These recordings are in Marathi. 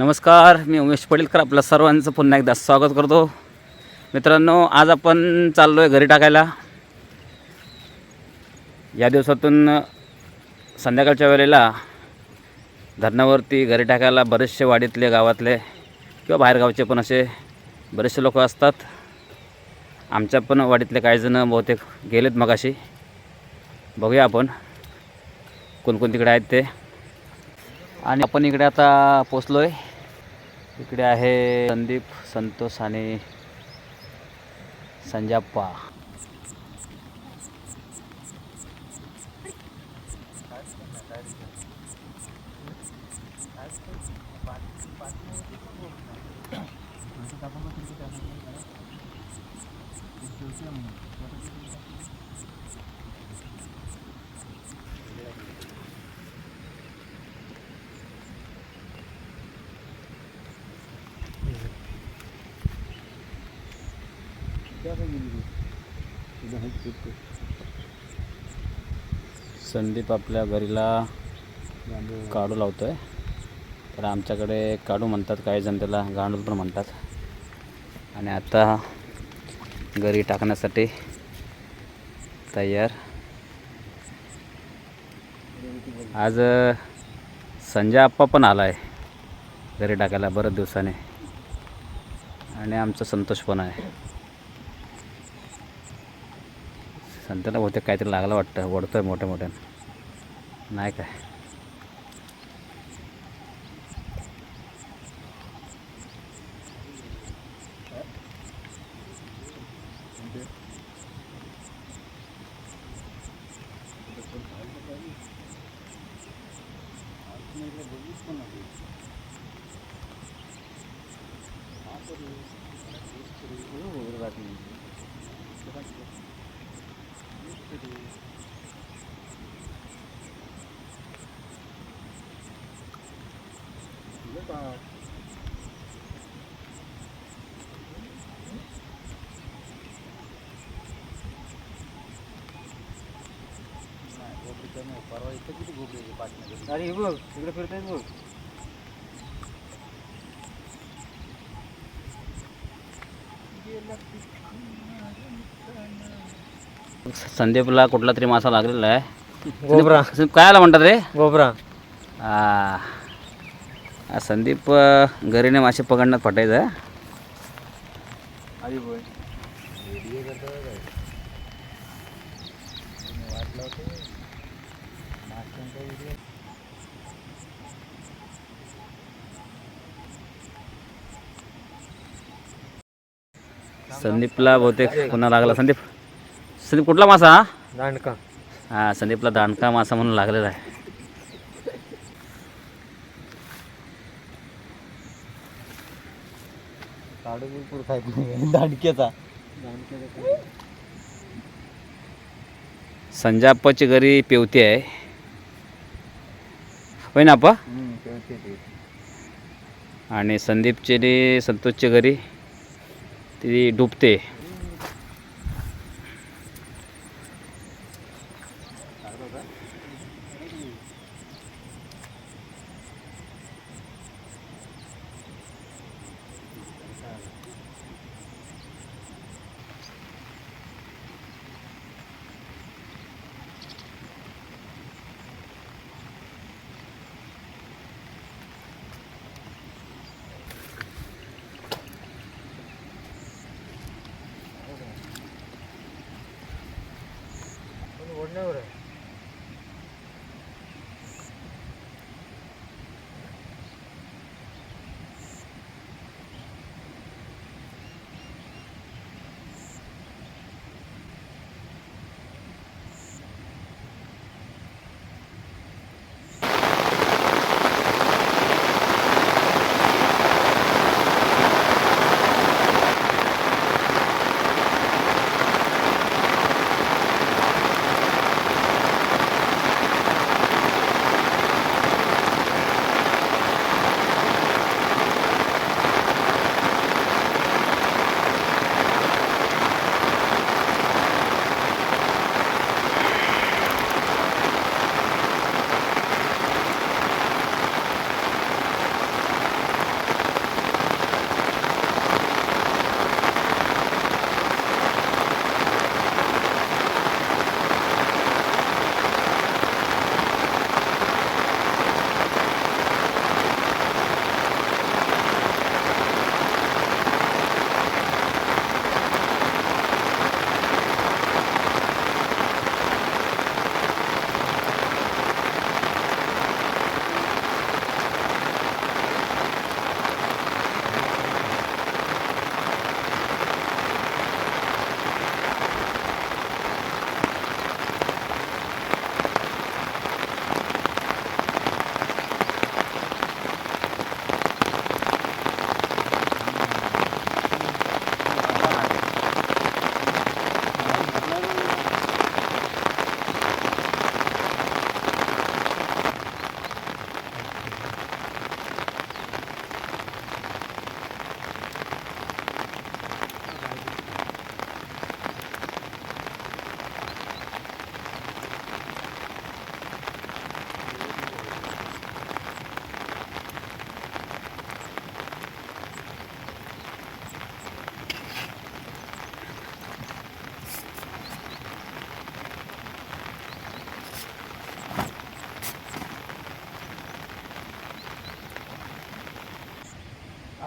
नमस्कार मी उमेश पडेलकर आपल्या सर्वांचं पुन्हा एकदा स्वागत करतो. मित्रांनो आज आपण चाललो आहे घरी टाकायला. या दिवसातून संध्याकाळच्या वेळेला धरणावरती घरी टाकायला बरेचसे वाडीतले गावातले किंवा बाहेरगावचे पण असे बरेचसे लोक असतात. आमच्या पण वाडीतले काही जण बहुतेक गेलेत मगाशी. बघूया आपण कोणकोण तिकडे आहेत ते. आणि आपण इकडे आता पोचलो आहे इकडे आहे संदीप संतोष आणि संजाप्पा. संदीप आपल्या घरीला काढू लावतो आहे तर आमच्याकडे काढू म्हणतात काही जण त्याला गांडूल पण म्हणतात. आणि आता घरी टाकण्यासाठी तयार. आज संजय आप्पा पण आला आहे घरी टाकायला बऱ्याच दिवसाने. आणि आमचा संतोष पण आहे. संत्याला बहुतेक काहीतरी लागलं वाटतं ओढतोय मोठ्या मोठ्यानं नाही काय अरे हे बघ तिकडे फिरतायत बघ संदीपला कुठला तरी मासा लागलेला आहे. गोबरा. संदीप काय आला म्हणतात रे? गोबरा. आ, संदीप घरीने मासे पकडण्यात बोल संदीपला बहुतेक पुन्हा लागला. संदीप? संदीप कुठला मासा? हा दांडका. हा संदीपला दांडका मासा म्हणून लागलेला आहे. काढू बिलकुल खायत नाही दांडक्याचा. संजाप्पाची घरी पेवती आहे. होय ना आप्पा आणि संदीपचे आणि संतोषची घरी ती डुबते.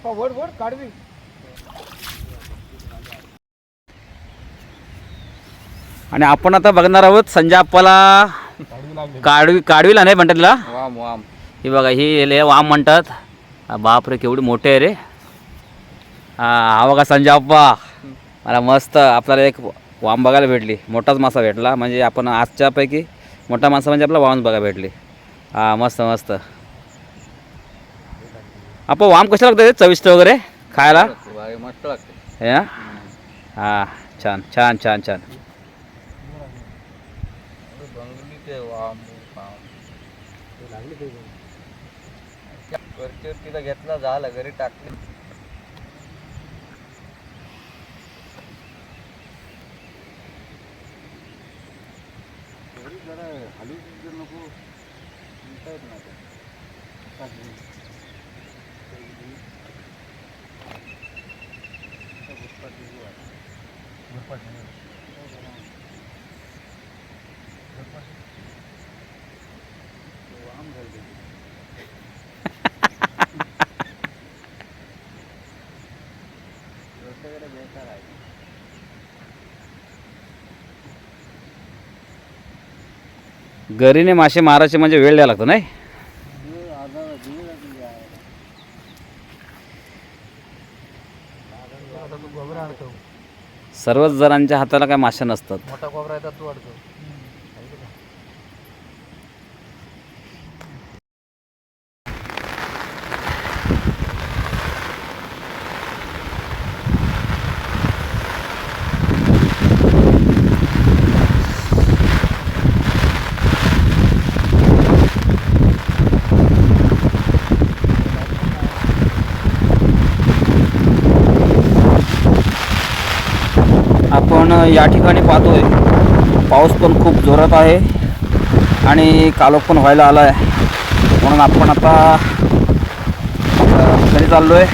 आपा वड वड काढवी. आणि आपण आता बघणार आहोत संजय आप्पाला काढवी काढवीला नाही म्हणतात तिला? वाम वाम. ही बघा ही ले वाम म्हणतात. हा, बापरे केवढी मोठी आहे रे. हा हा बघा संजय आप्पा. मला मस्त आपल्याला एक वाम बघायला भेटली. मोठाच मासा भेटला. म्हणजे आपण आजच्यापैकी मोठा मासा म्हणजे आपला वाम बघायला भेटली. हा मस्त मस्त. आपण वाम कशा लागतं चविष्ट वगैरे खायला मस्त लागते हे ना हां छान छान छान छान वरची तिला घेतला झाला घरी टाकले गरीने मासे मारायचे म्हणजे वेळ द्यायला लागतो नाही? सर्वच जणांच्या हाताला काय मासे नसतात. मोठा कोबरा येतात तू अडतो आपण या ठिकाणी पाहतोय. पाऊस पण खूप जोरात आहे आणि कालोख पण व्हायला आला आहे. म्हणून आपण आता घरी चाललो आहे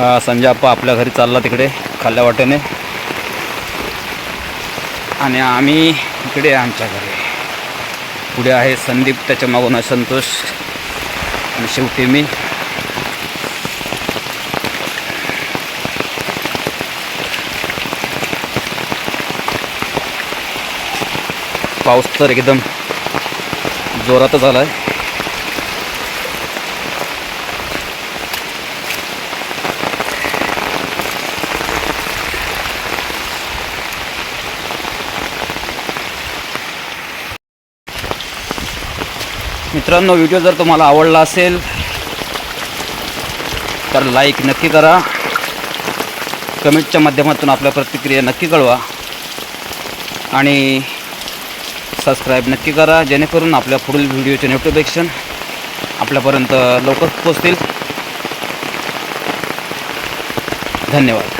संजय आप्पा आपल्या घरी चालला तिकडे खाल्ल्या वाटेने. आणि आम्ही इकडे आमच्या घरी. पुढे आहे संदीप त्याच्या मागून संतोष आणि शेवटी मी. पाऊस तर एकदम जोरातच आला आहे मित्रांनो व्हिडिओ जर तुम्हाला आवडला असेल तर लाईक नक्की करा. कमेंटच्या माध्यमातून आपल्या प्रतिक्रिया नक्की कळवा. आणि सबस्क्राईब नक्की करा जेणेकरून आपल्या पुढील व्हिडिओचे नोटिफिकेशन आपल्यापर्यंत लवकर पोचतील धन्यवाद.